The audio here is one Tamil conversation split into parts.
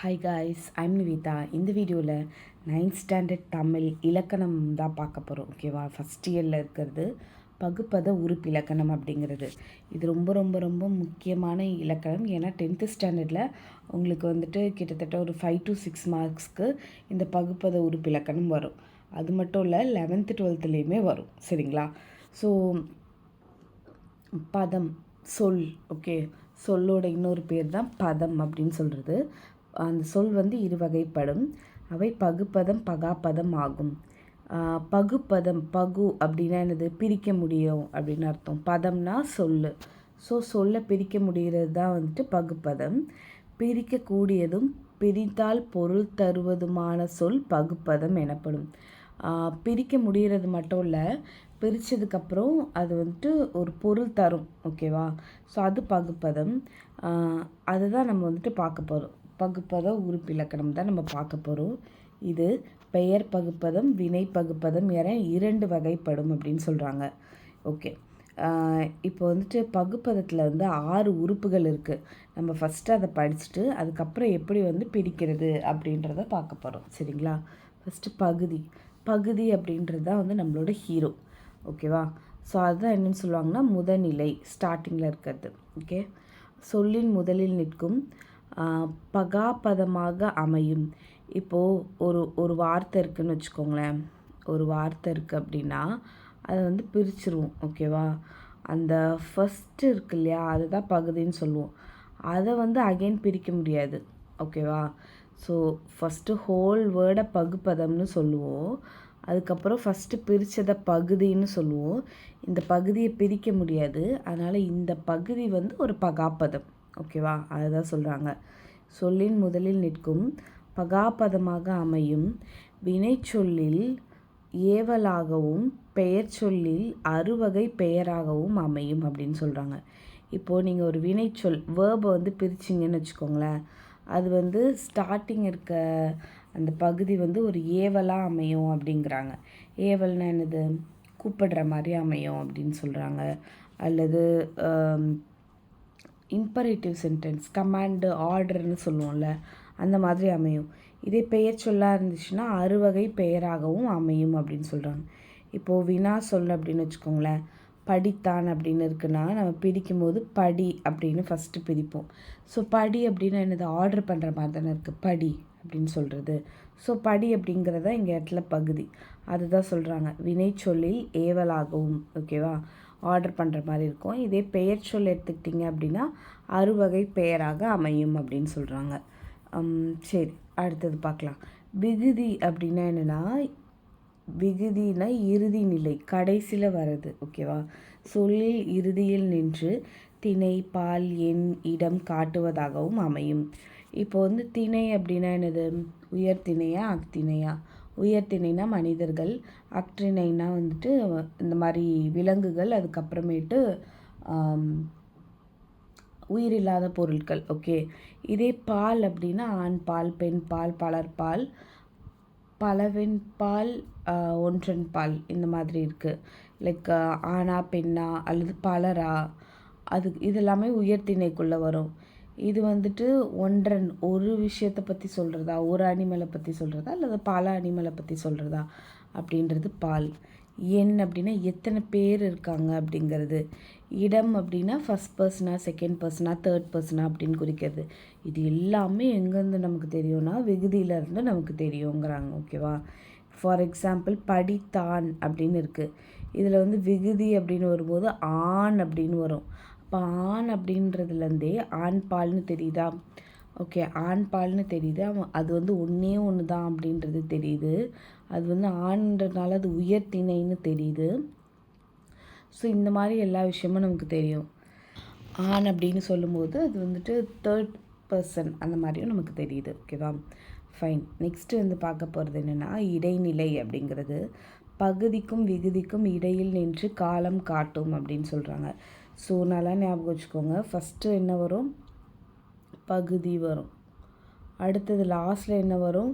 ஹாய் காய்ஸ் ஐம் நிவிதா இந்த வீடியோவில் நைன்த் ஸ்டாண்டர்ட் தமிழ் இலக்கணம் தான் பார்க்க போகிறோம் ஓகேவா ஃபஸ்ட் இயரில் இருக்கிறது பகுப்பத உறுப்பு இலக்கணம் அப்படிங்கிறது. இது ரொம்ப ரொம்ப ரொம்ப முக்கியமான இலக்கணம். ஏன்னா டென்த்து ஸ்டாண்டர்டில் உங்களுக்கு வந்துட்டு கிட்டத்தட்ட ஒரு ஃபைவ் டு சிக்ஸ் மார்க்ஸ்க்கு இந்த பகுப்பத உறுப்பு இலக்கணம் வரும். அது மட்டும் இல்லை லெவன்த்து டுவெல்த்துலேயுமே வரும் சரிங்களா? ஸோ பதம் சொல் ஓகே சொல்லோட இன்னொரு பேர் தான் பதம் அப்படின்னு சொல்கிறது அந்த சொல் வந்து இருவகைப்படும். அவை பகுப்பதம் பகாப்பதம் ஆகும். பகுப்பதம் பகு அப்படின்னா என்னது? பிரிக்க முடியும் அப்படின்னு அர்த்தம். பதம்னா சொல் ஸோ சொல்ல பிரிக்க முடிகிறது தான் வந்துட்டு பகுப்பதம். பிரிக்கக்கூடியதும் பிரித்தால் பொருள் தருவதுமான சொல் பகுப்பதம் எனப்படும். பிரிக்க முடிகிறது மட்டும் இல்லை பிரித்ததுக்கப்புறம் அது வந்துட்டு ஒரு பொருள் தரும் ஓகேவா ஸோ அது பகுப்பதம். அதுதான் நம்ம வந்துட்டு பார்க்க போகிறோம் பகுப்பதம் உறுப்பிலக்கணம் தான் நம்ம பார்க்க போகிறோம் இது பெயர் பகுப்பதம் வினை பகுப்பதம் என இரண்டு வகைப்படும் அப்படின்னு சொல்கிறாங்க ஓகே. இப்போ வந்துட்டு பகுப்பதத்தில் வந்து ஆறு உறுப்புகள் இருக்குது நம்ம ஃபஸ்ட்டு அதை படிச்சுட்டு அதுக்கப்புறம் எப்படி வந்து பிரிக்கிறது அப்படின்றத பார்க்க போகிறோம் சரிங்களா? ஃபஸ்ட்டு பகுதி. பகுதி அப்படின்றது தான் வந்து நம்மளோட ஹீரோ ஓகேவா? ஸோ அதுதான் என்னென்னு சொல்லுவாங்கன்னா முதநிலை ஸ்டார்டிங்கில் இருக்கிறது. ஓகே? சொல்லின் முதலில் நிற்கும் பகாபதமாக அமையும். இப்போது ஒரு ஒரு வார்த்தை இருக்குதுன்னு வச்சுக்கோங்களேன். ஒரு வார்த்தை இருக்குது அப்படின்னா அதை வந்து பிரிச்சிருவோம் ஓகேவா? அந்த ஃபஸ்ட்டு இருக்கு இல்லையா? அதுதான் பகுதின்னு சொல்லுவோம். அதை வந்து அகைன் பிரிக்க முடியாது ஓகேவா? ஸோ ஃபஸ்ட்டு ஹோல் வேர்டை பகுப்பதம்னு சொல்லுவோம். அதுக்கப்புறம் ஃபஸ்ட்டு பிரித்ததை பகுதின்னு சொல்லுவோம். இந்த பகுதியை பிரிக்க முடியாது. அதனால் இந்த பகுதி வந்து ஒரு பகாப்பதம் ஓகேவா? அதுதான் சொல்கிறாங்க சொல்லின் முதலில் நிற்கும் பகாபதமாக அமையும் வினை சொல்லில் ஏவலாகவும் பெயர் சொல்லில் அறுவகை பெயராகவும் அமையும் அப்படின்னு சொல்கிறாங்க இப்போது நீங்கள் ஒரு வினைச்சொல் வேர்பை வந்து பிரிச்சிங்கன்னு வச்சுக்கோங்களேன். அது வந்து ஸ்டார்டிங் இருக்க அந்த பகுதி வந்து ஒரு ஏவலாக அமையும் அப்படிங்கிறாங்க. ஏவல்னா என்னது? கூப்பிடுற மாதிரி அமையும் அப்படின்னு சொல்கிறாங்க அல்லது இம்பரேட்டிவ் சென்டென்ஸ் கமாண்டு ஆர்டர்னு சொல்லுவோம்ல அந்த மாதிரி அமையும். இதே பெயர் சொல்லாக இருந்துச்சுன்னா அறுவகை பெயராகவும் அமையும் அப்படின்னு சொல்கிறாங்க இப்போது வினா சொல் அப்படின்னு வச்சுக்கோங்களேன். படித்தான் அப்படின்னு இருக்குன்னா நம்ம பிரிக்கும் போது படி அப்படின்னு ஃபஸ்ட்டு பிரிப்போம். ஸோ படி அப்படின்னு என்னது? ஆர்டர் பண்ணுற மாதிரி தானே இருக்குது படி அப்படின்னு சொல்கிறது ஸோ படி அப்படிங்கிறத இங்கே இடத்துல பகுதி. அதுதான் சொல்கிறாங்க வினை சொல்லில் ஏவலாகவும் ஓகேவா ஆர்டர் பண்ணுற மாதிரி இருக்கும். இதே பெயர் சொல் எடுத்துக்கிட்டிங்க அப்படின்னா அறுவகை பெயராக அமையும் அப்படின்னு சொல்கிறாங்க சரி அடுத்தது பார்க்கலாம். விகுதி அப்படின்னா என்னென்னா விகுதினா இறுதி நிலை கடைசியில் வர்றது ஓகேவா சொல்லில் இறுதியில் நின்று திணை பால் எண் இடம் காட்டுவதாகவும் அமையும். இப்போ வந்து திணை அப்படின்னா என்னது? உயர் திணையா அக்திணையா உயர்த்திணைனா மனிதர்கள் அக்ட்ரினைனா வந்துட்டு இந்த மாதிரி விலங்குகள் அதுக்கப்புறமேட்டு உயிரில்லாத பொருட்கள் ஓகே. இதே பால் அப்படின்னா ஆண் பால் பெண் பால் பலர் பால் பலவெண் பால் ஒன்றன் பால் இந்த மாதிரி இருக்குது லைக் ஆணா பெண்ணா அல்லது பலரா அது இதெல்லாமே உயர்த்திணைக்குள்ளே வரும். இது வந்துட்டு ஒன்றன் ஒரு விஷயத்தை பற்றி சொல்கிறதா ஒரு அனிமலை பற்றி சொல்கிறதா அல்லது பல அனிமலை பற்றி சொல்கிறதா அப்படின்றது பால். எண் அப்படின்னா எத்தனை பேர் இருக்காங்க அப்படிங்கிறது. இடம் அப்படின்னா ஃபஸ்ட் பர்சனா செகண்ட் பர்சனா தேர்ட் பர்சனா அப்படின்னு குறிக்கிறது. இது எல்லாமே எங்கேருந்து நமக்கு தெரியும்னா வெகுதியிலேருந்து நமக்கு தெரியுங்கிறாங்க ஓகேவா? ஃபார் எக்ஸாம்பிள் படித்தான் அப்படின்னு இருக்குது இதில் வந்து விகுதி அப்படின்னு வரும்போது ஆண் அப்படின்னு வரும். இப்போ ஆண் அப்படின்றதுலேருந்தே ஆண் பால்னு தெரியுதா? ஓகே ஆண் பால்னு தெரியுது. அவன் அது வந்து ஒன்றே ஒன்று தான் அப்படின்றது தெரியுது. அது வந்து ஆண்ன்றதுனால அது உயர் திணைன்னு தெரியுது. ஸோ இந்த மாதிரி எல்லா விஷயமும் நமக்கு தெரியும். ஆண் அப்படின்னு சொல்லும்போது அது வந்துட்டு தேர்ட் பர்சன் அந்த மாதிரியும் நமக்கு தெரியுது. ஓகேவா ஃபைன் நெக்ஸ்ட்டு வந்து பார்க்க போகிறது என்னென்னா இடைநிலை அப்படிங்கிறது. பகுதிக்கும் விகுதிக்கும் இடையில் நின்று காலம் காட்டும் அப்படின்னு சொல்கிறாங்க ஸோ நல்லா ஞாபகம் வச்சுக்கோங்க. ஃபஸ்ட்டு என்ன வரும்? பகுதி வரும். அடுத்தது லாஸ்ட்டில் என்ன வரும்?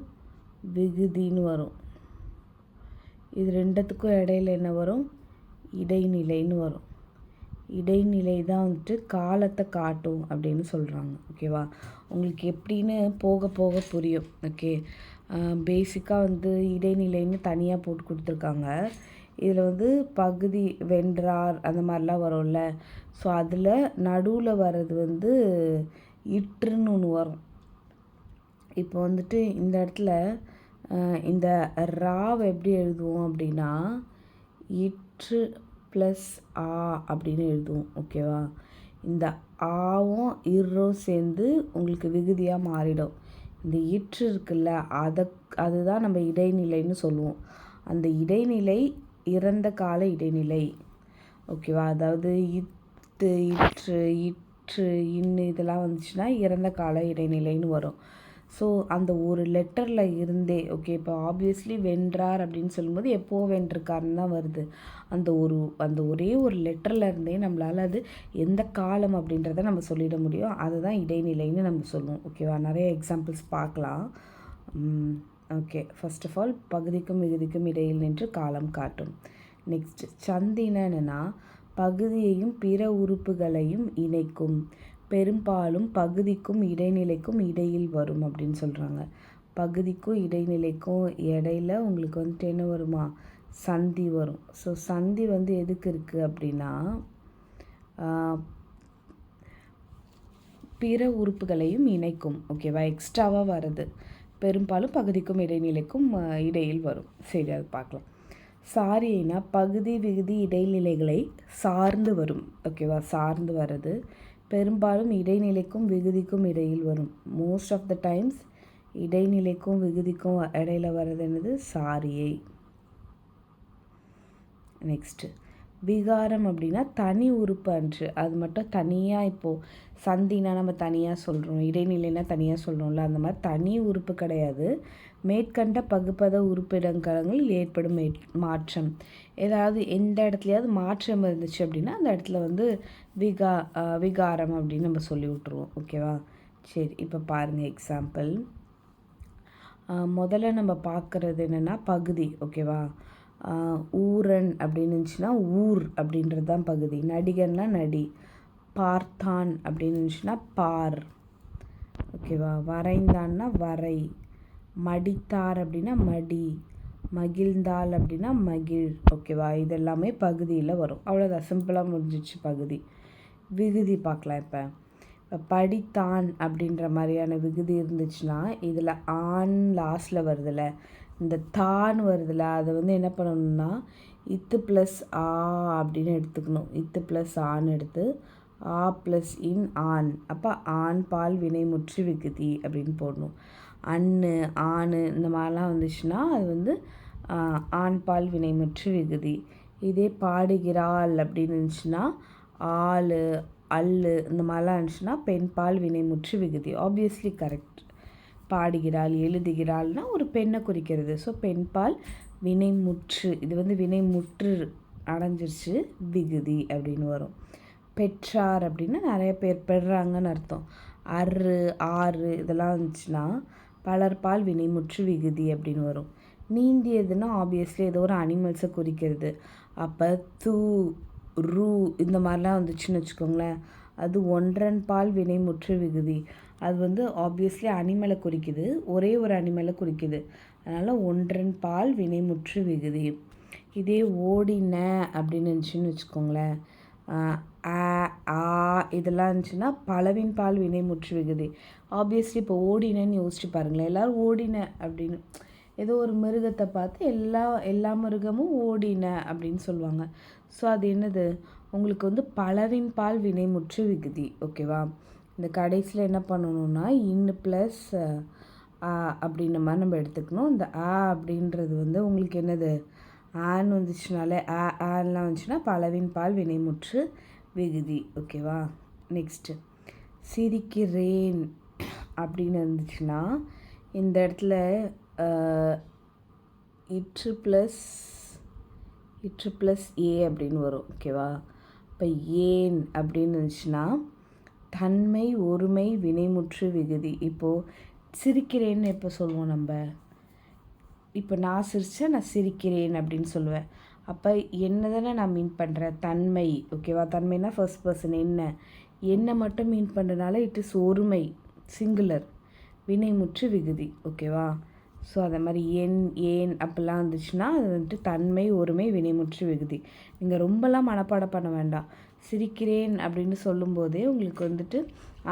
விகுதின்னு வரும். இது ரெண்டுத்துக்கும் இடையில என்ன வரும்? இடைநிலைன்னு வரும். இடைநிலை தான் வந்துட்டு காலத்தை காட்டும் அப்படின்னு சொல்கிறாங்க ஓகேவா உங்களுக்கு எப்படின்னு போக போக புரியும். ஓகே பேசிக்காக வந்து இடைநிலைன்னு தனியாக போட்டு கொடுத்துருக்காங்க. இதில் வந்து பகுதி வென்றார் அந்த மாதிரிலாம் வரும்ல. ஸோ அதில் நடுவில் வர்றது வந்து இற்றுன்னு ஒன்று வரும். இப்போ வந்துட்டு இந்த இடத்துல இந்த ராவை எப்படி எழுதுவோம் அப்படின்னா இற்று ப்ளஸ் ஆ அப்படின்னு எழுதுவோம். ஓகேவா இந்த ஆவும் இரும் சேர்ந்து உங்களுக்கு விகுதியாக மாறிடும். இந்த இற்று இருக்குல்ல அதை அதுதான் நம்ம இடைநிலைன்னு சொல்லுவோம். அந்த இடைநிலை இறந்த கால இடைநிலை. ஓகேவா அதாவது இத்து இற்று இற்று இன்னு இதெல்லாம் வந்துச்சுன்னா இறந்த கால இடைநிலைன்னு வரும். ஸோ அந்த ஒரு லெட்டரில் இருந்தே ஓகே இப்போ ஆப்வியஸ்லி வென்றார் அப்படின்னு சொல்லும்போது எப்போ வென்றிருக்காருன்னு தான் வருது. அந்த ஒரு அந்த ஒரே ஒரு லெட்டரில் இருந்தே நம்மளால் அது எந்த காலம் அப்படின்றத நம்ம சொல்லிட முடியும். அதுதான் இடைநிலைன்னு நம்ம சொல்லுவோம். ஓகேவா நிறைய எக்ஸாம்பிள்ஸ் பார்க்கலாம். ஓகே ஃபர்ஸ்ட் ஆஃப் ஆல் பகுதிக்கும் விகுதிக்கும் இடையில் நின்று காலம் காட்டும். நெக்ஸ்ட் சந்தினன்னா பகுதியையும் பிற உறுப்புகளையும் இணைக்கும். பெரும்பாலும் பகுதிக்கும் இடைநிலைக்கும் இடையில் வரும் அப்படின்னு சொல்கிறாங்க பகுதிக்கும் இடைநிலைக்கும் இடையில உங்களுக்கு வந்துட்டு என்ன வருமா? சந்தி வரும். ஸோ சந்தி வந்து எதுக்கு இருக்குது அப்படின்னா பிற உறுப்புகளையும் இணைக்கும். ஓகேவா எக்ஸ்ட்ராவாக வருது பெரும்பாலும் பகுதிக்கும் இடைநிலைக்கும் இடையில் வரும். சரி அது பார்க்கலாம். சாரினா பகுதி விகுதி இடைநிலைகளை சார்ந்து வரும். ஓகேவா சார்ந்து வர்றது. பெரும்பாலும் இடைநிலைக்கும் விகுதிக்கும் இடையில் வரும். மோஸ்ட் ஆஃப் த டைம்ஸ் இடைநிலைக்கும் விகுதிக்கும் இடையில் வர்றது என்னது? சாரியை. நெக்ஸ்ட்டு விகாரம் அப்படின்னா தனி உறுப்பு அன்று. அது மட்டும் தனியாக இப்போது சந்தினா நம்ம தனியாக சொல்கிறோம் இடைநிலைனா தனியாக சொல்கிறோம்ல அந்த மாதிரி தனி உறுப்பு கிடையாது. மேற்கண்ட பகுப்பத உறுப்பிடங்களில் ஏற்படும் மாற்றம். ஏதாவது எந்த இடத்துலையாவது மாற்றம் இருந்துச்சு அப்படின்னா அந்த இடத்துல வந்து விகா விகாரம் அப்படின்னு நம்ம சொல்லி விட்ருவோம் ஓகேவா? சரி இப்போ பாருங்கள் எக்ஸாம்பிள் முதல்ல நம்ம பார்க்குறது என்னென்னா பகுதி. ஓகேவா? ஊரன் அப்படின்னு இருந்துச்சுன்னா ஊர் அப்படின்றது தான் பகுதி. நடிகன்னா நடி. பார்த்தான் அப்படின்னு இருந்துச்சுன்னா பார். ஓகேவா வரைந்தான்னா வரை. மடித்தார் அப்படின்னா மடி. மகிழ்ந்தாள் அப்படின்னா மகிழ். ஓகேவா இதெல்லாமே பகுதியில் வரும். அவ்வளோதான் சிம்பிளாக முடிஞ்சிச்சு பகுதி. விகுதி பார்க்கலாம் இப்போ. இப்போ படித்தான் அப்படின்ற மாதிரியான விகுதி இருந்துச்சுன்னா இதில் ஆண் லாஸ்ட்டில் வருதுல்ல இந்த தான் வருதுல்ல அதை வந்து என்ன பண்ணணும்னா இத்து ப்ளஸ் ஆ அப்படின்னு எடுத்துக்கணும். இத்து ப்ளஸ் ஆன்னு எடுத்து ஆ ப்ளஸ் இன் ஆண் அப்போ ஆண் பால் வினை முற்றி விகுதி அப்படின்னு போடணும். அண்ணு ஆணு இந்த மாதிரிலாம் வந்துச்சுன்னா அது வந்து ஆண் பால் வினை முற்று விகுதி. இதே பாடுகிறாள் அப்படின்னு இருந்துச்சுன்னா ஆள் அல்லு இந்த மாதிரிலாம் இருந்துச்சுன்னா பெண் பால் வினைமுற்று விகுதி. ஆப்வியஸ்லி கரெக்ட் பாடுகிறாள் எழுதுகிறாள்னா ஒரு பெண்ணை குறிக்கிறது. ஸோ பெண் பால் வினைமுற்று இது வந்து வினைமுற்று அடைஞ்சிருச்சு விகுதி அப்படின்னு வரும். பெற்றார் அப்படின்னா நிறைய பேர் பெறாங்கன்னு அர்த்தம். அரு ஆறு இதெல்லாம் இருந்துச்சுன்னா பலர்பால் வினைமுற்று விகுதி அப்படின்னு வரும். நீந்தியதுன்னா ஆப்வியஸ்லி ஏதோ ஒரு அனிமல்ஸை குறிக்கிறது. அப்போ தூ ரூ இந்த மாதிரிலாம் வந்துச்சுன்னு வச்சுக்கோங்களேன். அது ஒன்றன் பால் வினைமுற்று விகுதி. அது வந்து ஆப்வியஸ்லி அனிமலை குறிக்குது. ஒரே ஒரு அனிமலை குறிக்குது. அதனால் ஒன்றன் பால் வினைமுற்று விகுதி. இதே ஓடின அப்படின்னு இருந்துச்சுன்னு வச்சுக்கோங்களேன். ஆ ஆ இதெல்லாம் இருந்துச்சுன்னா பலவின் பால் வினைமுற்று விகுதி. ஆப்வியஸ்லி இப்போ ஓடினேன்னு யோசிச்சு பாருங்களேன். எல்லோரும் ஓடின அப்படின்னு. ஏதோ ஒரு மிருகத்தை பார்த்து எல்லா எல்லா மிருகமும் ஓடின அப்படின்னு சொல்லுவாங்க. ஸோ அது என்னது? உங்களுக்கு வந்து பலவின் பால் வினைமுற்று விகுதி. ஓகேவா இந்த கடைசியில் என்ன பண்ணணும்னா இன்னு ப்ளஸ் ஆ அப்படின்ற மாதிரி நம்ம எடுத்துக்கணும். இந்த ஆ அப்படின்றது வந்து உங்களுக்கு என்னது? ஆன் வந்துச்சுனாலே ஆ ஆன்லாம் வந்துச்சுன்னா பலவின் பால் வினைமுற்று விகுதி. ஓகேவா நெக்ஸ்ட்டு சிரிக்கிறேன் அப்படின்னு இருந்துச்சுன்னா இந்த இடத்துல இற்று ப்ளஸ் இற்று ப்ளஸ் ஏ அப்படின்னு வரும். ஓகேவா இப்போ ஏன் அப்படின்னு இருந்துச்சுன்னா தன்மை ஒருமை வினைமுற்று விகுதி. இப்போது சிரிக்கிறேன்னு எப்போ சொல்லுவோம் நம்ம? இப்போ நான் சிரித்தா நான் சிரிக்கிறேன் அப்படின்னு சொல்லுவேன். அப்போ என்ன தானே நான் மீன் பண்ணுறேன் தன்மை. ஓகேவா தன்மைனா ஃபர்ஸ்ட் பர்சன் என்ன? என்ன மட்டும் மீன் பண்ணுறதுனால இட் இஸ் ஒருமை சிங்குலர் வினைமுற்று விகுதி. ஓகேவா ஸோ அதை மாதிரி ஏன் ஏன் அப்படிலாம் இருந்துச்சுன்னா அது வந்துட்டு தன்மை ஒருமை வினைமுற்று விகுதி. நீங்கள் ரொம்பலாம் மனப்பாடம் பண்ண வேண்டாம். சிரிக்கிறேன் அப்படின்னு சொல்லும்போதே உங்களுக்கு வந்துட்டு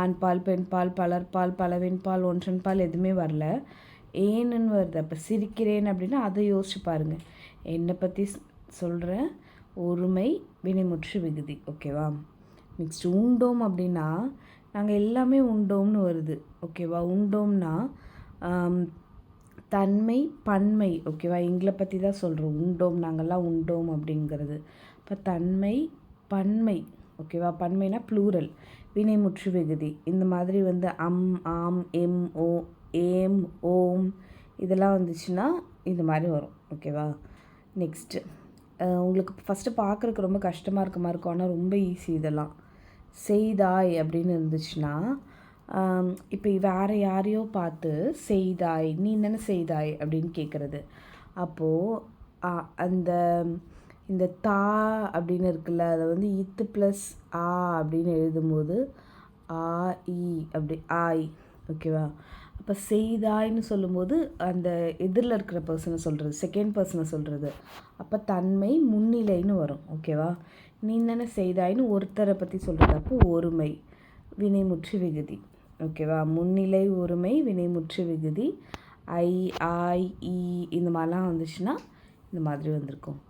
ஆண் பால் பெண் பால் பலர் பால் பலவின் பால் ஒன்றன் பால் எதுவுமே வரல. ஏன்னு வருது. அப்போ சிரிக்கிறேன் அப்படின்னா அதை யோசிச்சு பாருங்கள் என்னை பற்றி சொல்கிறேன் ஒருமை வினைமுற்று விகுதி. ஓகேவா? நெக்ஸ்ட் உண்டோம் அப்படின்னா நாங்கள் எல்லாமே உண்டோம்னு வருது. ஓகேவா? உண்டோம்னா தன்மை பன்மை ஓகேவா எங்களை பற்றி தான் சொல்கிறோம் உண்டோம் நாங்கள்லாம் உண்டோம் அப்படிங்கிறது. இப்போ தன்மை பன்மை ஓகேவா பன்மைனா ப்ளூரல் வினைமுற்று விகுதி. இந்த மாதிரி வந்து அம் ஆம் எம் ஓ ஏம் ஓம் இதெல்லாம் வந்துச்சுன்னா இந்த மாதிரி வரும். ஓகேவா நெக்ஸ்ட்டு உங்களுக்கு ஃபஸ்ட்டு பார்க்குறக்கு ரொம்ப கஷ்டமாக இருக்க மாதிரி இருக்கும். ஆனால் ரொம்ப ஈஸி இதெல்லாம். செய்தாய் அப்படின்னு இருந்துச்சுன்னா இப்போ வேறு யாரையோ பார்த்து செய்தாய் நீ தானே செய்தாய் அப்படின்னு கேட்குறது அப்போது அந்த இந்த தா அப்படின்னு இருக்குல்ல அதை வந்து இத்து ப்ளஸ் ஆ அப்படின்னு எழுதும்போது ஆ இ அப்படி ஆய் ஓகேவா அப்போ செய்தாய்ன்னு சொல்லும்போது அந்த எதிரில் இருக்கிற பர்சனை சொல்கிறது செகண்ட் பர்சனை சொல்கிறது அப்போ தன்மை முன்னிலைன்னு வரும் ஓகேவா நீ தானே செய்தாய்ன்னு ஒருத்தரை பற்றி சொல்கிறது அப்போ ஒருமை வினைமுற்று விகுதி. ஓகேவா முன்னிலை ஒருமை வினைமுற்று விகுதி ஐ ஆய் இந்த மாதிரிலாம் வந்துச்சுன்னா இந்த மாதிரி வந்திருக்கும்.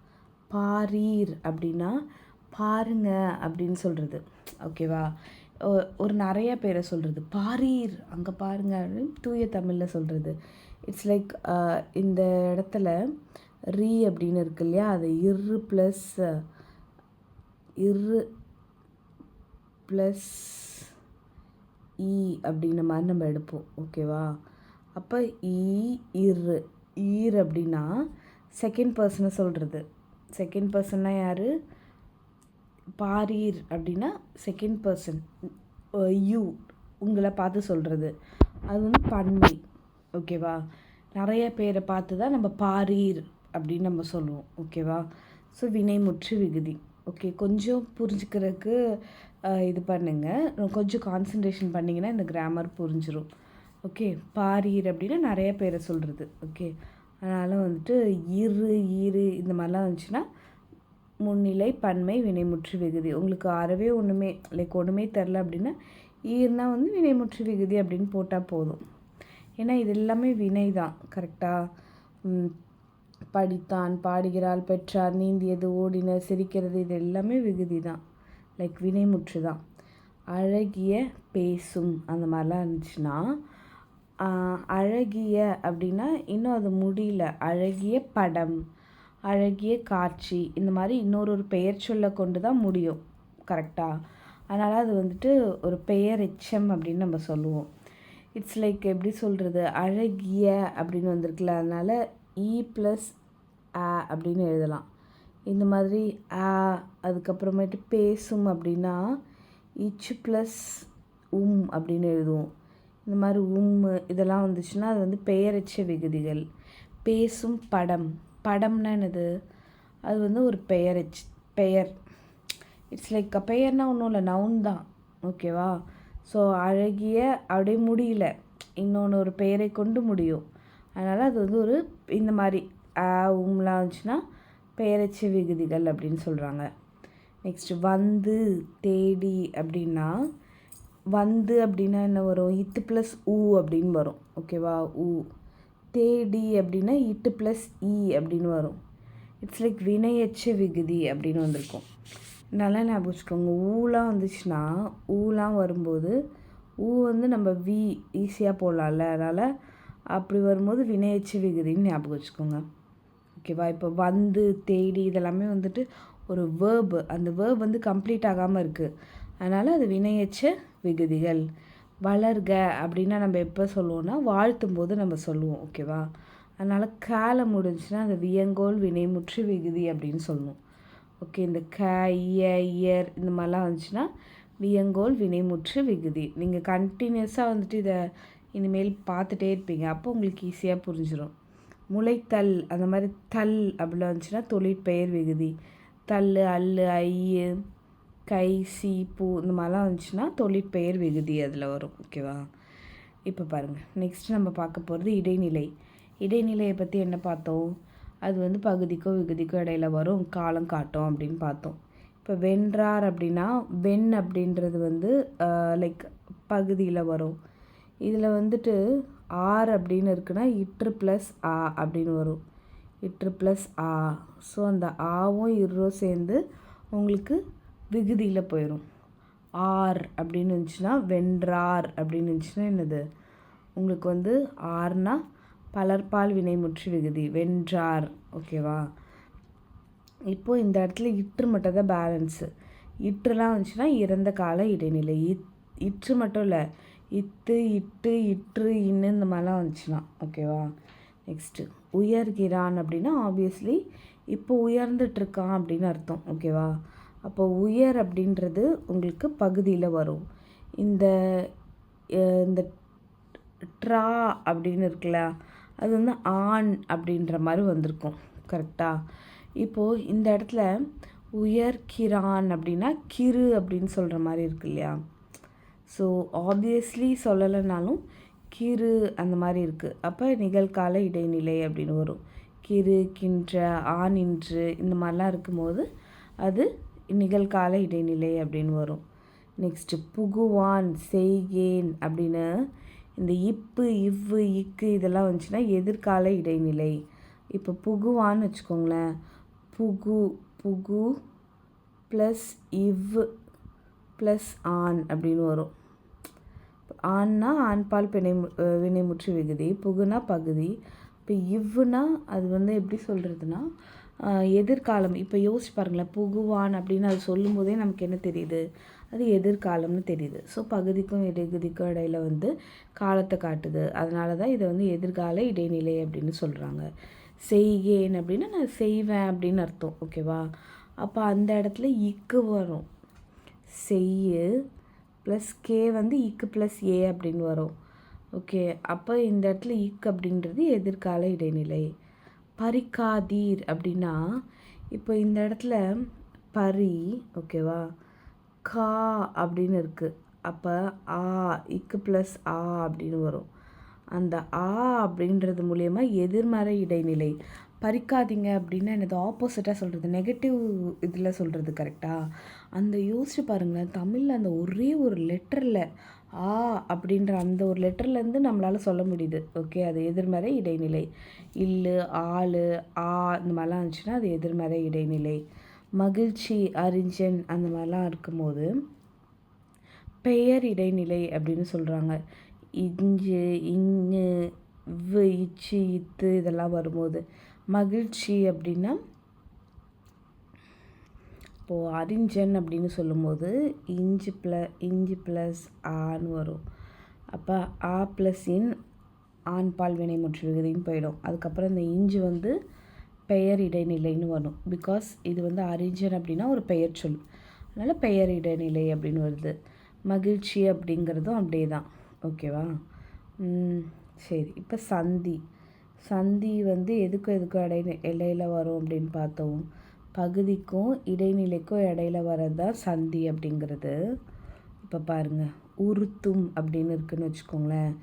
பாரீர் அப்படின்னா பாருங்க அப்படின்னு சொல்கிறது ஓகேவா ஒரு நிறைய பேரை சொல்கிறது பாரீர் அங்கே பாருங்க அப்படின்னு தூய தமிழில் சொல்கிறது இட்ஸ் லைக் இந்த இடத்துல ரீ அப்படின்னு இருக்கு இல்லையா? அது இரு ப்ளஸ் இரு ப்ளஸ் ஈ அப்படின்ற மாதிரி நம்ம எடுப்போம். ஓகேவா? அப்போ ஈ இரு ஈர் அப்படின்னா செகண்ட் பர்சனை சொல்கிறது செகண்ட் பர்சன்னா யார்? பாரீர் அப்படின்னா செகண்ட் பர்சன் யூ உங்களை பார்த்து சொல்கிறது அது வந்து பன்மை. ஓகேவா? நிறைய பேரை பார்த்து தான் நம்ம பாரீர் அப்படின்னு நம்ம சொல்லுவோம். ஓகேவா? ஸோ வினைமுற்று விகுதி. ஓகே கொஞ்சம் புரிஞ்சுக்கிறதுக்கு இது பண்ணுங்கள் கொஞ்சம் கான்சன்ட்ரேஷன் பண்ணிங்கன்னா இந்த கிராமர் புரிஞ்சிடும் ஓகே பாரீர் அப்படின்னா நிறைய பேரை சொல்கிறது ஓகே அதனால் வந்துட்டு இரு ஈரு இந்த மாதிரிலாம் வந்துச்சுன்னா முன்னிலை பன்மை வினைமுற்று விகுதி. உங்களுக்கு அறவே ஒன்றுமே லைக் ஒன்றுமே தெரில அப்படின்னா ஈர்னா வந்து வினைமுற்று விகுதி அப்படின்னு போட்டால் போதும். ஏன்னா இது எல்லாமே வினை தான். கரெக்டாக படித்தான் பாடுகிறாள் பெற்றார் நீந்தியது ஓடினர் சிரிக்கிறது இது எல்லாமே விகுதி தான். லைக் வினைமுற்று தான். அழகிய பேசும் அந்த மாதிரிலாம் இருந்துச்சுன்னா அழகிய அப்படின்னா இன்னும் அது முடியல. அழகிய படம் அழகிய காட்சி இந்த மாதிரி இன்னொரு ஒரு பெயர் சொல்ல கொண்டு தான் முடியும். கரெக்டாக அதனால் அது வந்துட்டு ஒரு பெயர் எச்சம் அப்படின்னு நம்ம சொல்லுவோம். இட்ஸ் லைக் எப்படி சொல்கிறது அழகிய அப்படின்னு வந்திருக்குல்ல அதனால் இ e ப்ளஸ் ஆ அப்படின்னு எழுதலாம். இந்த மாதிரி ஆ அதுக்கப்புறமேட்டு பேசும் அப்படின்னா இச் ப்ளஸ் உம் அப்படின்னு எழுதுவோம். இந்த மாதிரி உம் இதெல்லாம் வந்துச்சுன்னா அது வந்து பெயரச்ச விகுதிகள். பேசும் படம். படம்னா என்னது? அது வந்து ஒரு பெயரச் பெயர். இட்ஸ் லைக் பெயர்னால் ஒன்றும் இல்லை நவுன் தான். ஓகேவா? ஸோ அழகிய அப்படியே முடியல. இன்னொன்று ஒரு பெயரை கொண்டு முடியும். அதனால் அது வந்து ஒரு இந்த மாதிரி ஆ உம்லாம் வந்துச்சுன்னா பெயரச்ச விகுதிகள் அப்படின்னு சொல்கிறாங்க நெக்ஸ்ட்டு வந்து தேடி அப்படின்னா வந்து அப்படின்னா என்ன வரும்? இத்து ப்ளஸ் ஊ அப்படின்னு வரும். ஓகேவா ஊ. தேடி அப்படின்னா இட்டு ப்ளஸ் இ அப்படின்னு வரும். இட்ஸ் லைக் வினையச்ச விகுதி அப்படின்னு வந்திருக்கும். நல்லா ஞாபகம் வச்சுக்கோங்க. ஊலாம் வந்துச்சுன்னா ஊலாம் வரும்போது ஊ வந்து நம்ம வி ஈஸியாக போடலாம்ல. அதனால் அப்படி வரும்போது வினையச்ச விகுதின்னு ஞாபகம் வச்சுக்கோங்க. ஓகேவா? இப்போ வந்து தேடி இதெல்லாமே வந்துட்டு ஒரு வேர்பு அந்த வேர்ப் வந்து கம்ப்ளீட் ஆகாமல் இருக்குது அதனால் அது வினையச்ச விகுதிகள். வளர்க அப்படின்னா நம்ம எப்போ சொல்லுவோம்னா வாழ்த்தும் போது நம்ம சொல்லுவோம் ஓகேவா? அதனால் காலை முடிஞ்சுன்னா அந்த வியங்கோல் வினைமுற்று விகுதி அப்படின்னு சொல்லணும் ஓகே இந்த க இய இயர் இந்த மாதிரிலாம் வந்துச்சுன்னா வியங்கோல் வினைமுற்று விகுதி. நீங்கள் கண்டினியூஸாக வந்துட்டு இதை இனிமேல் பார்த்துட்டே இருப்பீங்க. அப்போ உங்களுக்கு ஈஸியாக புரிஞ்சிடும் முளைத்தல் அந்த மாதிரி தல் அப்படிலாம் வந்துச்சுன்னா தொழிற்பெயர் விகுதி. தல் அல்லு ஐயு கை சி பூ இந்த மாதிரிலாம் வந்துச்சுன்னா தொழிற்பெயர் விகுதி அதில் வரும். ஓகேவா? இப்போ பாருங்கள் நெக்ஸ்ட் நம்ம பார்க்க போகிறது இடைநிலை. இடைநிலையை பற்றி என்ன பார்த்தோம்? அது வந்து பகுதிக்கோ விகுதிக்கோ இடையில வரும். காலம் காட்டும் அப்படின்னு பார்த்தோம். இப்போ வென்றார் அப்படின்னா வெண் அப்படின்றது வந்து லைக் பகுதியில் வரும். இதில் வந்துட்டு ஆர் அப்படின்னு இருக்குன்னா இட்ரு ப்ளஸ் ஆ அப்படின்னு வரும். இட்ரு ப்ளஸ் ஆ. ஸோ அந்த ஆவும் இரும் சேர்ந்து உங்களுக்கு விகுதியில் போயிடும் ஆர் அப்படின்னு இருந்துச்சுன்னா வென்றார் அப்படின்னு இருந்துச்சுன்னா என்னது? உங்களுக்கு வந்து ஆர்னா பலர்பால் வினைமுற்று விகுதி வென்றார். ஓகேவா இப்போது இந்த இடத்துல இற்று மட்டும் தான் பேலன்ஸு இற்றுலாம் வந்துச்சுன்னா இறந்த கால இடைநிலை. இற்று மட்டும் இல்லை இத்து இட்டு இற்று இன்னு இந்த மாதிரிலாம் வந்துச்சுன்னா ஓகேவா? நெக்ஸ்ட்டு உயர்கிறான் அப்படின்னா ஆப்வியஸ்லி இப்போ உயர்ந்துட்டுருக்கான் அப்படின்னு அர்த்தம் ஓகேவா? அப்போ உயர் அப்படின்றது உங்களுக்கு பகுதியில் வரும். இந்த இந்த ட்ரா அப்படின்னு இருக்குல்ல அது வந்து ஆண் அப்படின்ற மாதிரி வந்திருக்கும் கரெக்டாக இப்போது இந்த இடத்துல உயர்கிறான் அப்படின்னா கிரு அப்படின்னு சொல்கிற மாதிரி இருக்கு இல்லையா? ஸோ ஆப்வியஸ்லி சொல்லலைனாலும் கிரு அந்த மாதிரி இருக்குது அப்போ நிகழ்கால இடைநிலை அப்படின்னு வரும். கிரு கின்ற ஆனின்று இந்த மாதிரிலாம் இருக்கும்போது அது நிகழ்கால இடைநிலை அப்படின்னு வரும். நெக்ஸ்ட்டு புகுவான் செய்கேன் அப்படின்னு இந்த இப்பு இவ்வு இக்கு இதெல்லாம் வந்துச்சுன்னா எதிர்கால இடைநிலை. இப்போ புகுவான்னு வச்சுக்கோங்களேன். புகு புகு ப்ளஸ் இவ் ப்ளஸ் ஆண் அப்படின்னு வரும். ஆண்னா ஆண்பால் பிணை வினைமுற்று விகுதி புகுனா பகுதி. இப்போ இவ்வுனா அது வந்து எப்படி சொல்கிறதுனா எதிர்காலம். இப்போ யோசிச்சு பாருங்களேன் புகுவான் அப்படின்னு அது சொல்லும்போதே நமக்கு என்ன தெரியுது? அது எதிர்காலம்னு தெரியுது. ஸோ பகுதிக்கும் இடைகுதிக்கும் இடையில வந்து காலத்தை காட்டுது. அதனால தான் இதை வந்து எதிர்கால இடைநிலை அப்படின்னு சொல்கிறாங்க செய்கேன் அப்படின்னா நான் செய்வேன் அப்படின்னு அர்த்தம். ஓகேவா? அப்போ அந்த இடத்துல இக்கு வரும். செய்யு ப்ளஸ் கே வந்து e இக்கு ப்ளஸ் ஏ அப்படின்னு வரும். ஓகே அப்போ இந்த இடத்துல e இக் அப்படின்றது எதிர்கால இடைநிலை. பரிக்காதீர் அப்படின்னா இப்போ இந்த இடத்துல பரி ஓகேவா கா அப்படின்னு இருக்குது அப்போ ஆ e இக்கு ப்ளஸ் ஆ அப்படின்னு வரும். அந்த ஆ அப்படின்றது மூலயமா எதிர்மறை இடைநிலை. பறிக்காதீங்க அப்படின்னா எனது ஆப்போசிட்டாக சொல்கிறது நெகட்டிவ் இதில் சொல்கிறது கரெக்டாக அந்த யோசிச்சு பாருங்களேன் தமிழில் அந்த ஒரே ஒரு லெட்டரில் ஆ அப்படின்ற அந்த ஒரு லெட்டர்லேருந்து நம்மளால் சொல்ல முடியுது. ஓகே அது எதிர்மறை இடைநிலை. இல்லு ஆளு ஆ இந்த மாதிரிலாம் இருந்துச்சுன்னா அது எதிர்மறை இடைநிலை. மகிழ்ச்சி அறிஞன் அந்த மாதிரிலாம் இருக்கும்போது பெயர் இடைநிலை அப்படின்னு சொல்கிறாங்க இஞ்சு இங்கு இவ்வு இச்சு இத்து இதெல்லாம் வரும்போது மகிழ்ச்சி அப்படின்னா இப்போது அறிஞ்சன் அப்படின்னு சொல்லும்போது இஞ்சி ப்ள இஞ்சி ப்ளஸ் ஆன்னு வரும். அப்போ ஆ ப்ளஸ் இன் ஆண் பால் வினை முற்று விகுதின்னு போயிடும். அதுக்கப்புறம் இந்த இஞ்சி வந்து பெயர் இடைநிலைன்னு வரும். பிகாஸ் இது வந்து அறிஞ்சன் அப்படின்னா ஒரு பெயர் சொல். அதனால் பெயர் இடைநிலை அப்படின்னு வருது. மகிழ்ச்சி அப்படிங்கிறதும் அப்படியே தான் ஓகேவா சரி. இப்போ சந்தி. சந்தி வந்து எதுக்கும் எதுக்கும் இடை இடையில வரும் அப்படின்னு பார்த்தோம். பகுதிக்கும் இடைநிலைக்கும் இடையில வர்றது தான் சந்தி அப்படிங்கிறது. இப்போ பாருங்கள் உருத்தும் அப்படின்னு இருக்குன்னு வச்சுக்கோங்களேன்.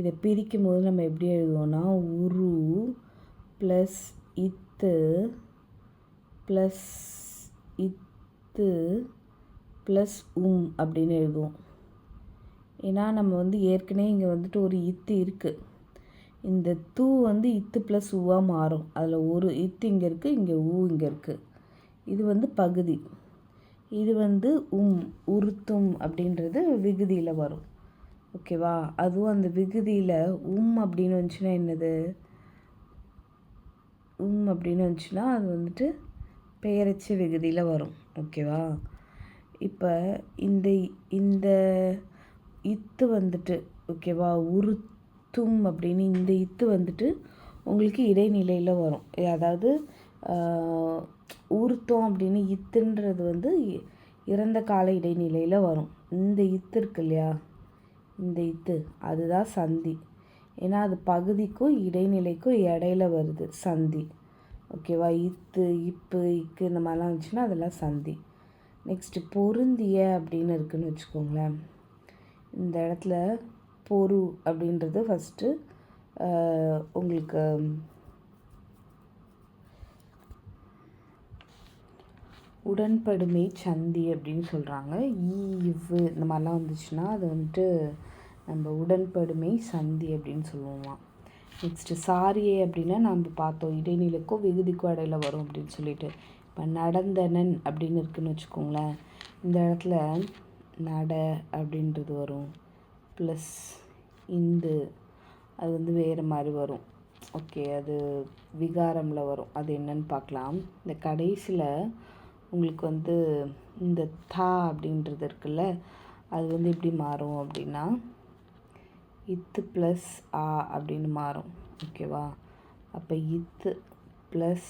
இதை பிரிக்கும் போது நம்ம எப்படி எழுதுவோம்னா உரு ப்ளஸ் இத்து ப்ளஸ் இத்து ப்ளஸ் உம் அப்படின்னு எழுதுவோம். ஏன்னா நம்ம வந்து ஏற்கனவே இங்கே வந்துட்டு ஒரு இத்து இருக்குது இந்த தூ வந்து இத்து ப்ளஸ் ஊவாக மாறும். அதில் ஒரு இத்து இங்கே இருக்குது இங்கே ஊ இங்கே இருக்குது இது வந்து பகுதி. இது வந்து உம் உருத்தும் அப்படின்றது விகுதியில் வரும். ஓகேவா அதுவும் அந்த விகுதியில் உம் அப்படின்னு வந்துச்சுன்னா என்னது? உம் அப்படின்னு வந்துச்சுன்னா அது வந்துட்டு பெயரச்ச விகுதியில் வரும். ஓகேவா இப்போ இந்த இந்த இத்து வந்துட்டு ஓகேவா தும் அப்படின்னு இந்த இத்து வந்துட்டு உங்களுக்கு இடைநிலையில் வரும். அதாவது ஊர்த்தம் அப்படின்னு இத்துன்றது வந்து இறந்த கால இடைநிலையில் வரும். இந்த இத்து இருக்கு இல்லையா? இந்த இத்து. அதுதான் சந்தி. ஏன்னா அது பகுதிக்கும் இடைநிலைக்கும் இடையில வருது சந்தி. ஓகேவா? இத்து இப்பு இக்கு இந்த மாதிரிலாம் இருந்துச்சுன்னா அதெல்லாம் சந்தி. நெக்ஸ்ட்டு பொருந்திய அப்படின்னு இருக்குதுன்னு வச்சுக்கோங்களேன். இந்த இடத்துல போரு அப்படின்றது ஃபஸ்ட்டு உங்களுக்கு உடன்படுமை சந்தி அப்படின்னு சொல்கிறாங்க ஈவு இந்த மாதிரிலாம் வந்துச்சுன்னா அது வந்துட்டு நம்ம உடன்படுமை சந்தி அப்படின்னு சொல்லுவோம். நெக்ஸ்ட்டு சாரியை அப்படின்னா நம்ம பார்த்தோம் இடைநிலைக்கும் விகுதிக்கும் இடையில வரும் அப்படின்னு சொல்லிட்டு. இப்போ நடந்தனன் அப்படின்னு இருக்குன்னு வச்சுக்கோங்களேன் இந்த இடத்துல நட அப்படின்றது வரும். ப்ளஸ் இந்து. அது வந்து வேறு மாதிரி வரும். ஓகே அது விகாரமில் வரும். அது என்னன்னு பார்க்கலாம். இந்த கடைசியில் உங்களுக்கு வந்து இந்த தா அப்படின்றது இருக்குல்ல அது வந்து எப்படி மாறும் அப்படின்னா இத்து ப்ளஸ் ஆ அப்படின்னு மாறும். ஓகேவா அப்போ இத்து ப்ளஸ்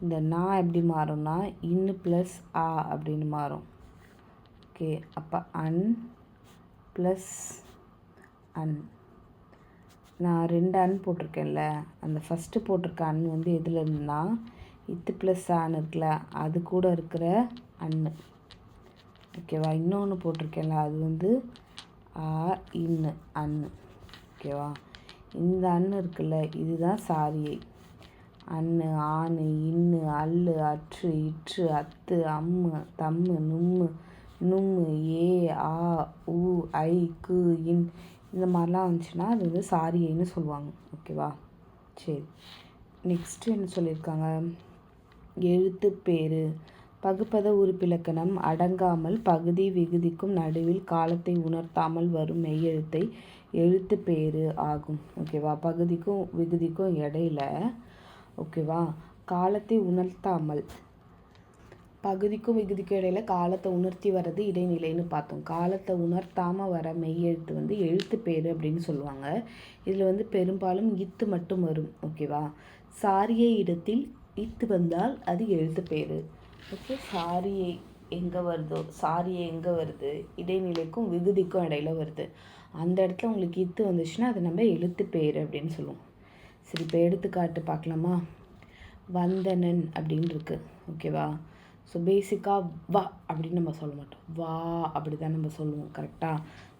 இந்த நா எப்படி மாறும்னா இன்னு ப்ளஸ் ஆ அப்படின்னு மாறும். ஓகே அப்போ அன் ப்ளஸ் அன் நான் ரெண்டு அன் போட்டிருக்கேன்ல. அந்த ஃபஸ்ட்டு போட்டிருக்க அன் வந்து எதில் இருந்துன்னா இத்து ப்ளஸ் ஆன் இருக்குல்ல அது கூட இருக்கிற அன்னு ஓகேவா? இன்னொன்று போட்டிருக்கேன்ல அது வந்து ஆ இன்னு அன்னு ஓகேவா? இந்த அன்னு இருக்குல்ல இதுதான் சாரியை அன்னு ஆணு இன்னு அல்லு அற்று இற்று அத்து அம்மு தம்மு நும்மு நும்மு ஏ ஆ உ ஐ கு இன். இந்த மாதிரிலாம் வந்துச்சுன்னா அது வந்து சாரியைன்னு சொல்லுவாங்க. ஓகேவா? சரி. நெக்ஸ்ட்டு என்ன சொல்லியிருக்காங்க? எழுத்து பேர் பகுப்பத உறுப்பிலக்கணம் அடங்காமல் பகுதி விகுதிக்கும் நடுவில் காலத்தை உணர்த்தாமல் வரும் மெய்யெழுத்தை எழுத்து பேர் ஆகும். ஓகேவா? பகுதிக்கும் விகுதிக்கும் இடையில. ஓகேவா? காலத்தை உணர்த்தாமல் பகுதிக்கும் விகுதிக்கும் இடையில காலத்தை உணர்த்தி வர்றது இடைநிலைன்னு பார்த்தோம். காலத்தை உணர்த்தாமல் வர மெய்யெழுத்து வந்து எழுத்து பேர் அப்படின்னு சொல்லுவாங்க. இதில் வந்து பெரும்பாலும் இத்து மட்டும் வரும் ஓகேவா? சாரிய இடத்தில் இத்து வந்தால் அது எழுத்து பேர். ஓகே சாரியை எங்கே வருதோ சாரியை எங்கே வருது? இடைநிலைக்கும் விகுதிக்கும் இடையில வருது. அந்த இடத்துல உங்களுக்கு இத்து வந்துச்சுன்னா அது நம்ம எழுத்து பேர் அப்படின்னு சொல்லுவோம். சரி இப்போ எடுத்துக்காட்டு பார்க்கலாமா? வந்தனன் அப்படின்னு இருக்குது ஓகேவா? ஸோ பேசிக்காக வா அப்படின்னு நம்ம சொல்ல மாட்டோம். வா அப்படி தான் நம்ம சொல்லுவோம் கரெக்டாக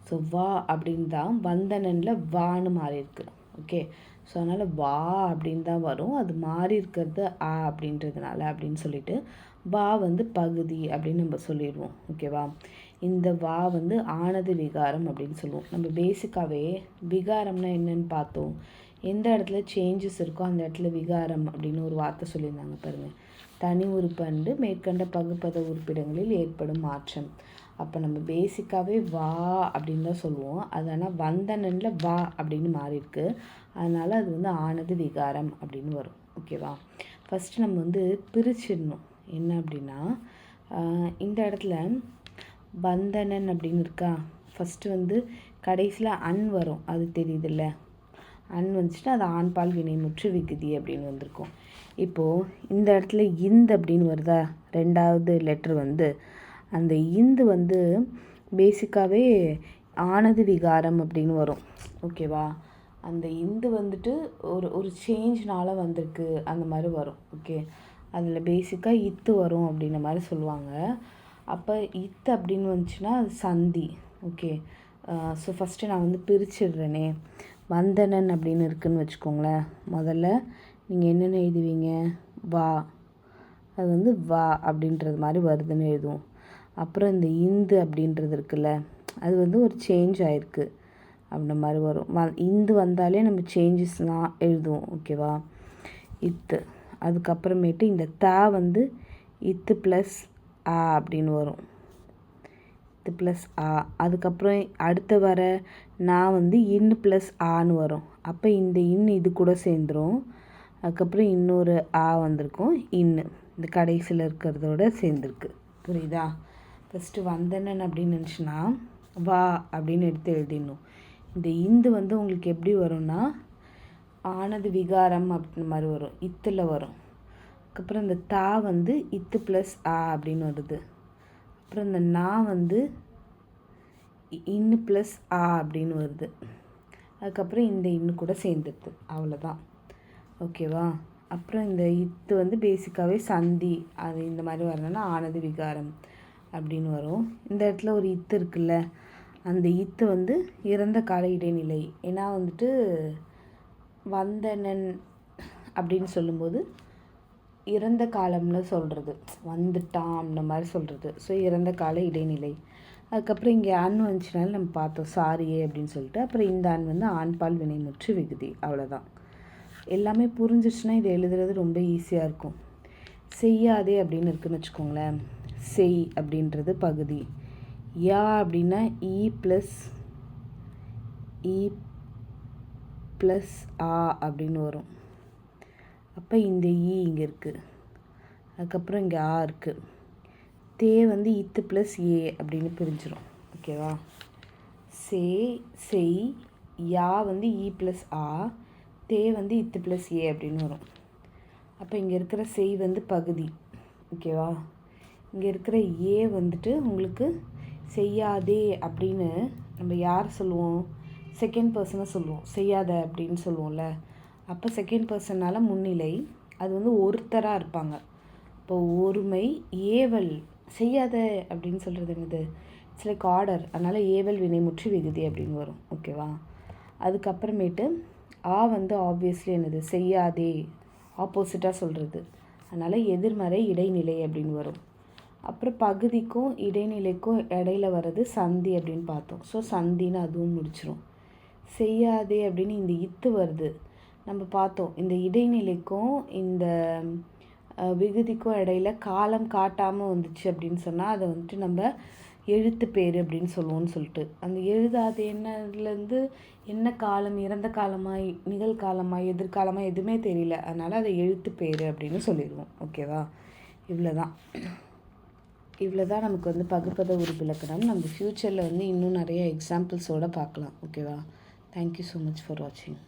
ஸோ வா அப்படின்னு தான் வந்தனனில் வான்னு மாறி இருக்கு. ஓகே ஸோ அதனால் வா அப்படின்னு தான் வரும். அது மாறி இருக்கிறது ஆ அப்படின்றதுனால அப்படின்னு சொல்லிட்டு வா வந்து பகுதி அப்படின்னு நம்ம சொல்லிடுவோம். ஓகேவா இந்த வா வந்து ஆனது விகாரம் அப்படின்னு சொல்லுவோம். நம்ம பேசிக்காகவே விகாரம்னா என்னன்னு பார்த்தோம். எந்த இடத்துல சேஞ்சஸ் இருக்கோ அந்த இடத்துல விகாரம் அப்படின்னு ஒரு வார்த்தை சொல்லியிருந்தாங்க பாருங்கள் தனி உறுப்பண்டு மேற்கண்ட பகுப்பத உறுப்பிடங்களில் ஏற்படும் மாற்றம். அப்போ நம்ம பேசிக்காகவே வா அப்படின்னு தான் சொல்லுவோம். அது ஆனால் வந்தனனில் வா அப்படின்னு மாறியிருக்கு. அதனால் அது வந்து ஆனது விகாரம் அப்படின்னு வரும். ஓகேவா ஃபஸ்ட்டு நம்ம வந்து பிரிச்சிடணும். என்ன அப்படின்னா இந்த இடத்துல வந்தனன் அப்படின்னு இருக்கா? ஃபஸ்ட்டு வந்து கடைசியில் அன் வரும். அது தெரியுதுல்ல? அன் வந்துச்சுன்னா அது ஆண்பால் வினைமுற்று விகுதி அப்படின்னு வந்திருக்கும். இப்போது இந்த இடத்துல இந்து அப்படின்னு வருதா? ரெண்டாவது லெட்ரு வந்து அந்த இந்து வந்து பேசிக்காகவே ஆனது விகாரம் அப்படின்னு வரும். ஓகேவா அந்த இந்து வந்துட்டு ஒரு ஒரு சேஞ்ச்னால வந்திருக்கு அந்த மாதிரி வரும். ஓகே அதில் பேசிக்காக இத்து வரும் அப்படின்ற மாதிரி சொல்லுவாங்க. அப்போ இத்து அப்படின்னு வந்துச்சுன்னா அது சந்தி. ஓகே ஸோ ஃபஸ்ட்டு நான் வந்து பிரிச்சிடுறேனே. வந்தனன் அப்படின்னு இருக்குதுன்னு வச்சுக்கோங்களேன். முதல்ல நீங்கள் என்னென்ன எழுதுவீங்க? வா. அது வந்து வா அப்படின்றது மாதிரி வருதுன்னு எழுதுவோம். அப்புறம் இந்த இந்து அப்படின்றது இருக்குல்ல அது வந்து ஒரு சேஞ்ச் ஆகிருக்கு அப்படின்ற மாதிரி வரும். வ இந்து வந்தாலே நம்ம சேஞ்சஸ்லாம் எழுதுவோம் ஓகேவா இத்து அதுக்கப்புறமேட்டு இந்த தா வந்து இத்து ப்ளஸ் ஆ அப்படின்னு வரும். இத்து ப்ளஸ் ஆ. அதுக்கப்புறம் அடுத்து வர நான் வந்து இன்னு ப்ளஸ் ஆன்னு வரும். அப்போ இந்த இன் இது கூட சேர்ந்துடும் அதுக்கப்புறம் இன்னொரு ஆ வந்திருக்கும். இன்னு இந்த கடைசியில் இருக்கிறதோட சேர்ந்துருக்கு. புரியுதா? ஃபஸ்ட்டு வந்தனன் அப்படின்னு நினச்சின்னா வா அப்படின்னு எடுத்து எழுதிடணும். இந்த இந்து வந்து உங்களுக்கு எப்படி வரும்னா ஆனது விகாரம் அப்படின்னு மாதிரி வரும். இத்தில் வரும். அதுக்கப்புறம் இந்த தா வந்து இத்து ப்ளஸ் ஆ அப்படின்னு வருது. அப்புறம் இந்த நா வந்து இன்னு ப்ளஸ் ஆ அப்படின்னு வருது. அதுக்கப்புறம் இந்த இன்னு கூட சேர்ந்துடுது. அவ்வளோதான் ஓகேவா? அப்புறம் இந்த இத்து வந்து பேசிக்காகவே சந்தி அது இந்த மாதிரி வரணும்னா ஆனது விகாரம் அப்படின்னு வரும். இந்த இடத்துல ஒரு இத்து இருக்குல்ல அந்த இத்து வந்து இறந்த கால இடைநிலை. ஏன்னா வந்துட்டு வந்தனன் அப்படின்னு சொல்லும்போது இறந்த காலம்னு சொல்கிறது வந்துட்டான் அந்த மாதிரி சொல்கிறது ஸோ இறந்த கால இடைநிலை. அதுக்கப்புறம் இங்கே ஆண் வந்துச்சுனாலும் நம்ம பார்த்தோம். சாரியே அப்படின்னு சொல்லிட்டு அப்புறம் இந்த ஆண் வந்து ஆண்பால் வினைமுற்று விகுதி. அவ்வளோதான் எல்லாமே புரிஞ்சிச்சுன்னா இதை எழுதுறது ரொம்ப ஈஸியாக இருக்கும். செய்யாதே அப்படின்னு இருக்குன்னு வச்சுக்கோங்களேன். செய் அப்படின்றது பகுதி. யா அப்படின்னா இ ப்ளஸ் இ ப்ளஸ் ஆ அப்படின்னு வரும். அப்போ இந்த e இ இங்கே இருக்குது அதுக்கப்புறம் இங்கே ஆ இருக்குது தே வந்து இத்து ப்ளஸ் ஏ அப்படின்னு பிரிஞ்சிடும் ஓகேவா சே செய் யா வந்து e இ ப்ளஸ் ஆ தே வந்து இத்து ப்ளஸ் ஏ அப்படின்னு வரும். அப்போ இங்கே இருக்கிற செய் வந்து பகுதி. ஓகேவா இங்கே இருக்கிற ஏ வந்துட்டு உங்களுக்கு செய்யாதே அப்படின்னு நம்ம யார் சொல்லுவோம்? செகண்ட் பர்சனை சொல்லுவோம். செய்யாத அப்படின்னு சொல்லுவோம்ல. அப்போ செகண்ட் பர்சனால் முன்னிலை. அது வந்து ஒருத்தராக இருப்பாங்க. இப்போ ஒருமை ஏவல் செய்யாத அப்படின்னு சொல்கிறது என்னது? இட்ஸ் லைக் ஆர்டர் அதனால் ஏவல் வினைமுற்று விகுதி அப்படின்னு வரும். ஓகேவா அதுக்கப்புறமேட்டு ஆ வந்து ஆப்வியஸ்லி என்னது? செய்யாதே. ஆப்போசிட்டாக சொல்கிறது அதனால் எதிர்மறை இடைநிலை அப்படின்னு வரும். அப்புறம் பகுதிக்கும் இடைநிலைக்கும் இடையில வர்றது சந்தி அப்படின்னு பார்த்தோம். ஸோ சந்தின்னு அதுவும் முடிச்சிடும் செய்யாதே அப்படின்னு இந்த இத்து வருது. நம்ம பார்த்தோம். இந்த இடைநிலைக்கும் இந்த விகுதிக்கும் இடையில காலம் காட்டாமல் வந்துச்சு அப்படின்னு சொன்னால் அதை வந்துட்டு நம்ம எழுத்து பேர் அப்படின்னு சொல்லுவோம்னு சொல்லிட்டு. அந்த எழுதாத என்னதுலேருந்து என்ன காலம் இறந்த காலமாக நிகழ்காலமாக எதிர்காலமாக எதுவுமே தெரியல. அதனால் அதை எழுத்து பேர் அப்படின்னு சொல்லிடுவோம். ஓகேவா இவ்வளோ தான் இவ்வளோ தான் நமக்கு வந்து பகுப்பத உருவிலக்கணம் நம்ம ஃப்யூச்சரில் வந்து இன்னும் நிறைய எக்ஸாம்பிள்ஸோடு பார்க்கலாம். ஓகேவா தேங்க்யூ ஸோ மச் ஃபார் வாட்சிங்